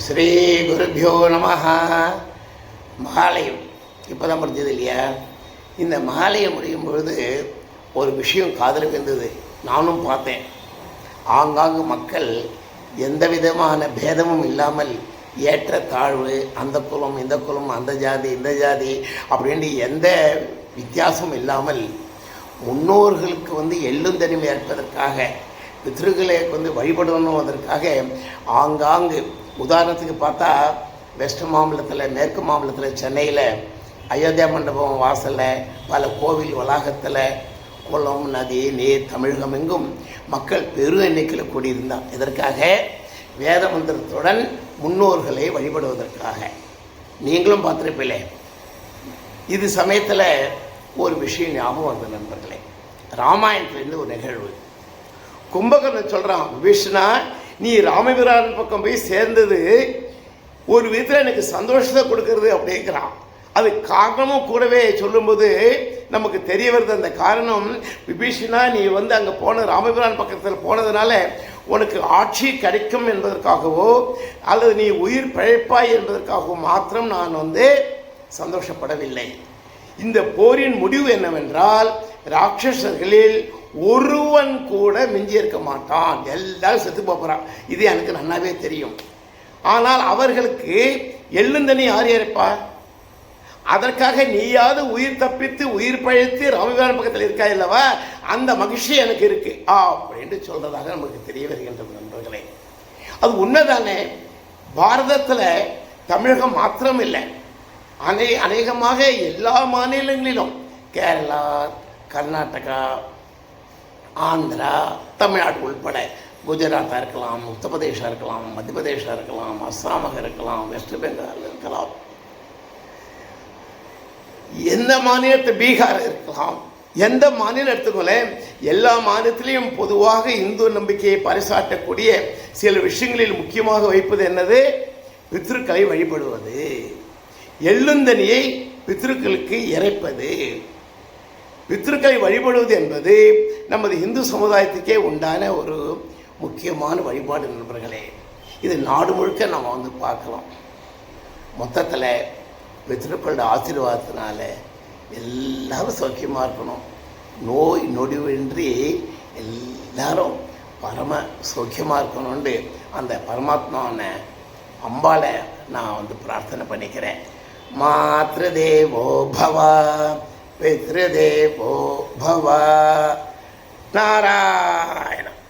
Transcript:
ஸ்ரீ குருபியோ நம மகாலயம் இப்போ தான் முடிஞ்சது இல்லையா? இந்த மாலையை முடியும் பொழுது ஒரு விஷயம் காதல் விழுந்தது நானும் பார்த்தேன். ஆங்காங்கு மக்கள் எந்த விதமான பேதமும் இல்லாமல் ஏற்ற தாழ்வு அந்த குலம் இந்த குலம் அந்த ஜாதி இந்த ஜாதி அப்படின்ட்டு எந்த வித்தியாசமும் இல்லாமல் முன்னோர்களுக்கு வந்து எள்ளுந்தனிமை ஏற்பதற்காக பித்ருக்களை வந்து வழிபடணும் அதற்காக ஆங்காங்கு. உதாரணத்துக்கு பார்த்தா வெஸ்ட் மாம்பலத்தில் மேற்கு மாம்பலத்தில் சென்னையில் அயோத்தியா மண்டபம் வாசலில் பல கோவில் வளாகத்தில் குளம் நதி நீர் தமிழகம் எங்கும் மக்கள் பெரு எண்ணிக்கையில் கூடியிருந்தார் இதற்காக வேத மந்திரத்துடன் முன்னோர்களை வழிபடுவதற்காக. நீங்களும் பார்த்துருப்பீங்களே இது சமயத்தில் ஒரு விஷயம் ஞாபகம் வந்தது நண்பர்களே. ராமாயணத்துலேருந்து ஒரு நிகழ்வு. கும்பகர்ணன் சொல்கிறான் விஷ்ணா நீ ராமபிரான் பக்கம் போய் சேர்ந்தது ஒரு விதத்தில் எனக்கு சந்தோஷத்தை கொடுக்கறது அப்படிங்கிறான். அது காரணமும் கூடவே சொல்லும்போது நமக்கு தெரிய வருது அந்த காரணம் விபீஷனா நீ வந்து அங்கே போன ராமபிரான் பக்கத்தில் போனதுனால உனக்கு ஆட்சி கிடைக்கும் என்பதற்காகவோ அல்லது நீ உயிர் பிழைப்பாய் என்பதற்காகவோ மாத்திரம் நான் வந்து சந்தோஷப்படவில்லை. இந்த போரின் முடிவு என்னவென்றால் ராட்சசர்களில் ஒருவன் கூட மிஞ்சி இருக்க மாட்டான். எல்லாரும் செத்து போகிறான் இது எனக்கு நன்னாவே தெரியும். ஆனால் அவர்களுக்கு எள்ளுந்தனி யார் இருப்பா அதற்காக நீயாவது உயிர் தப்பித்து உயிர் பழித்து ராமபிரான் பக்கத்தில் இருக்கா இல்லவா? அந்த மகிழ்ச்சி எனக்கு இருக்கு. ஆ அப்படின்னு சொல்றதாக நமக்கு தெரிய வருகின்றது நண்பர்களே. அது உண்மைதானே? பாரதத்தில் தமிழகம் மாத்திரம் இல்லை அநே அநேகமாக எல்லா மாநிலங்களிலும். கேரளா கர்நாடகா ஆந்திரா தமிழ்நாடு உள்பட குஜராத்தாக இருக்கலாம் உத்தரப்பிரதேஷாக இருக்கலாம் மத்திய பிரதேஷாக இருக்கலாம் அஸ்ஸாமாக இருக்கலாம் வெஸ்ட் பெங்கால் இருக்கலாம். எந்த மாநிலத்தை பீகார் இருக்கலாம்? எந்த மாநிலம் எடுத்துக்கோங்களேன்? எல்லா மாநிலத்திலையும் பொதுவாக இந்து நம்பிக்கையை பறைசாட்டக்கூடிய சில விஷயங்களில் முக்கியமாக வைப்பது என்னது? பித்ருக்களை வழிபடுவது. எள்ளுந்தனியை பித்ருக்களுக்கு இறைப்பது. பித்திருக்களை வழிபடுவது என்பது நமது இந்து சமுதாயத்துக்கே உண்டான ஒரு முக்கியமான வழிபாடு நண்பர்களே. இது நாடு முழுக்க நம்ம வந்து பார்க்கலாம் மொத்தத்தில் பித்ருக்களோட ஆசீர்வாதத்தினால எல்லாரும் சௌக்கியமாக இருக்கணும். நோய் நொடிவின்றி எல்லாரும் பரம சௌக்கியமாக இருக்கணும்னு அந்த பரமாத்மாவனை அம்பாவை நான் வந்து பிரார்த்தனை பண்ணிக்கிறேன். மாத்ருதேவோ பவா పితృదేవో భవ నారాయణ